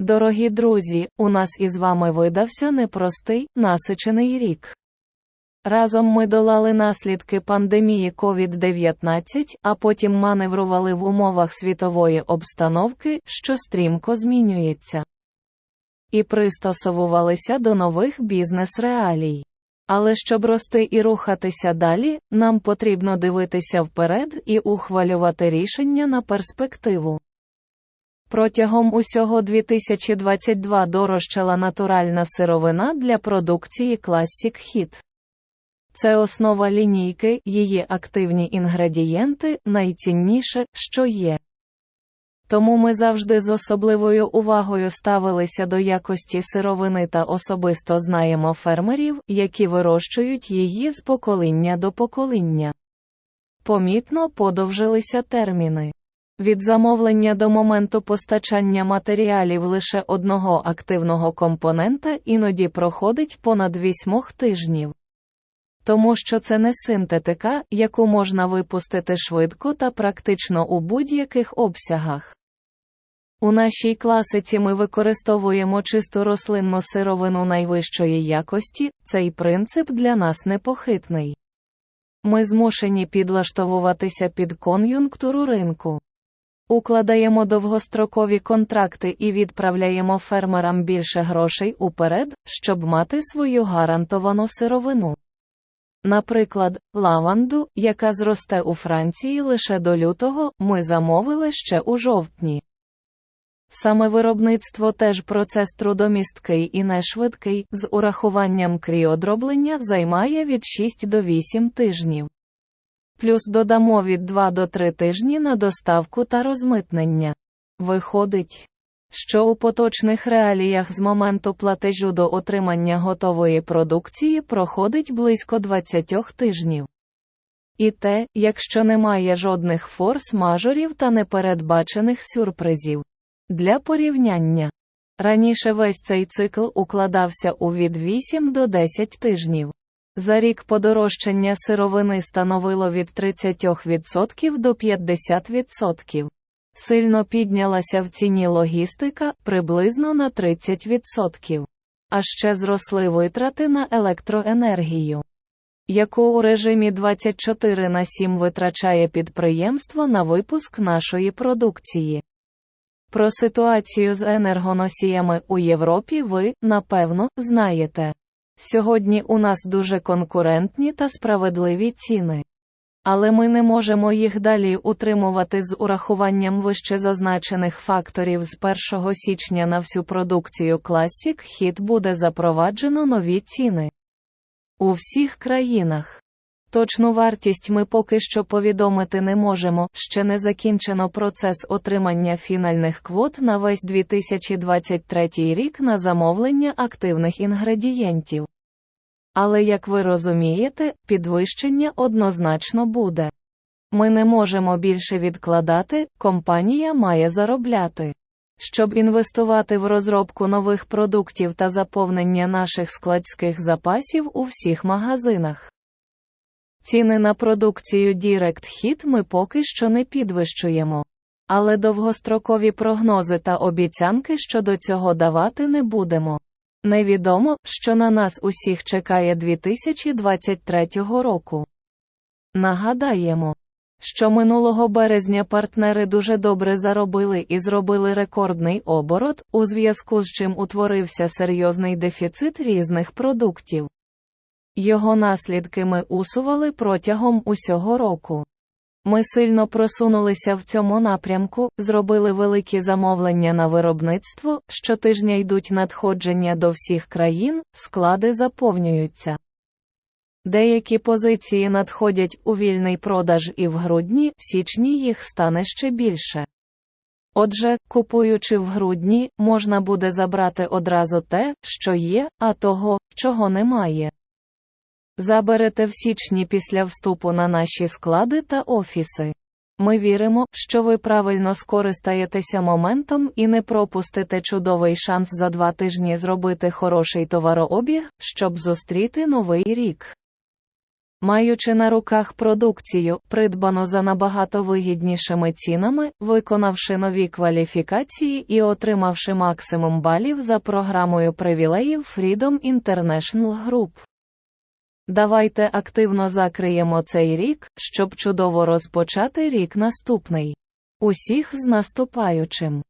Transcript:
Дорогі друзі, у нас із вами видався непростий, насичений рік. Разом ми долали наслідки пандемії COVID-19, а потім маневрували в умовах світової обстановки, що стрімко змінюється. І пристосовувалися до нових бізнес-реалій. Але щоб рости і рухатися далі, нам потрібно дивитися вперед і ухвалювати рішення на перспективу. Протягом усього 2022 дорожчала натуральна сировина для продукції Classic Hit. Це основа лінійки, її активні інгредієнти найцінніше, що є. Тому ми завжди з особливою увагою ставилися до якості сировини та особисто знаємо фермерів, які вирощують її з покоління до покоління. Помітно подовжилися терміни. Від замовлення до моменту постачання матеріалів лише одного активного компонента іноді проходить понад вісьмох тижнів. Тому що це не синтетика, яку можна випустити швидко та практично у будь-яких обсягах. У нашій класиці ми використовуємо чисту рослинну сировину найвищої якості, цей принцип для нас непохитний. Ми змушені підлаштовуватися під кон'юнктуру ринку. Укладаємо довгострокові контракти і відправляємо фермерам більше грошей уперед, щоб мати свою гарантовану сировину. Наприклад, лаванду, яка зросте у Франції лише до лютого, ми замовили ще у жовтні. Саме виробництво теж процес трудомісткий і нешвидкий, з урахуванням кріодроблення займає від 6 до 8 тижнів. Плюс додамо від 2 до 3 тижні на доставку та розмитнення. Виходить, що у поточних реаліях з моменту платежу до отримання готової продукції проходить близько 20 тижнів. І те, якщо немає жодних форс-мажорів та непередбачених сюрпризів. Для порівняння. Раніше весь цей цикл укладався у від 8 до 10 тижнів. За рік подорожчання сировини становило від 30% до 50%. Сильно піднялася в ціні логістика приблизно на 30%. А ще зросли витрати на електроенергію, яку у режимі 24 на 7 витрачає підприємство на випуск нашої продукції. Про ситуацію з енергоносіями у Європі ви, напевно, знаєте. Сьогодні у нас дуже конкурентні та справедливі ціни. Але ми не можемо їх далі утримувати з урахуванням вище зазначених факторів з 1 січня на всю продукцію Classic Hit буде запроваджено нові ціни у всіх країнах. Точну вартість ми поки що повідомити не можемо, ще не закінчено процес отримання фінальних квот на весь 2023 рік на замовлення активних інгредієнтів. Але як ви розумієте, підвищення однозначно буде. Ми не можемо більше відкладати, компанія має заробляти. Щоб інвестувати в розробку нових продуктів та заповнення наших складських запасів у всіх магазинах. Ціни на продукцію Direct Hit ми поки що не підвищуємо. Але довгострокові прогнози та обіцянки щодо цього давати не будемо. Невідомо, що на нас усіх чекає 2023 року. Нагадаємо, що минулого березня партнери дуже добре заробили і зробили рекордний оборот, у зв'язку з чим утворився серйозний дефіцит різних продуктів. Його наслідки ми усували протягом усього року. Ми сильно просунулися в цьому напрямку, зробили великі замовлення на виробництво, щотижня йдуть надходження до всіх країн, склади заповнюються. Деякі позиції надходять у вільний продаж і в грудні, січні їх стане ще більше. Отже, купуючи в грудні, можна буде забрати одразу те, що є, а того, чого немає. Заберете в січні після вступу на наші склади та офіси. Ми віримо, що ви правильно скористаєтеся моментом і не пропустите чудовий шанс за два тижні зробити хороший товарообіг, щоб зустріти новий рік. Маючи на руках продукцію, придбану за набагато вигіднішими цінами, виконавши нові кваліфікації і отримавши максимум балів за програмою привілеїв Freedom International Group. Давайте активно закриємо цей рік, щоб чудово розпочати рік наступний. Усіх з наступаючим!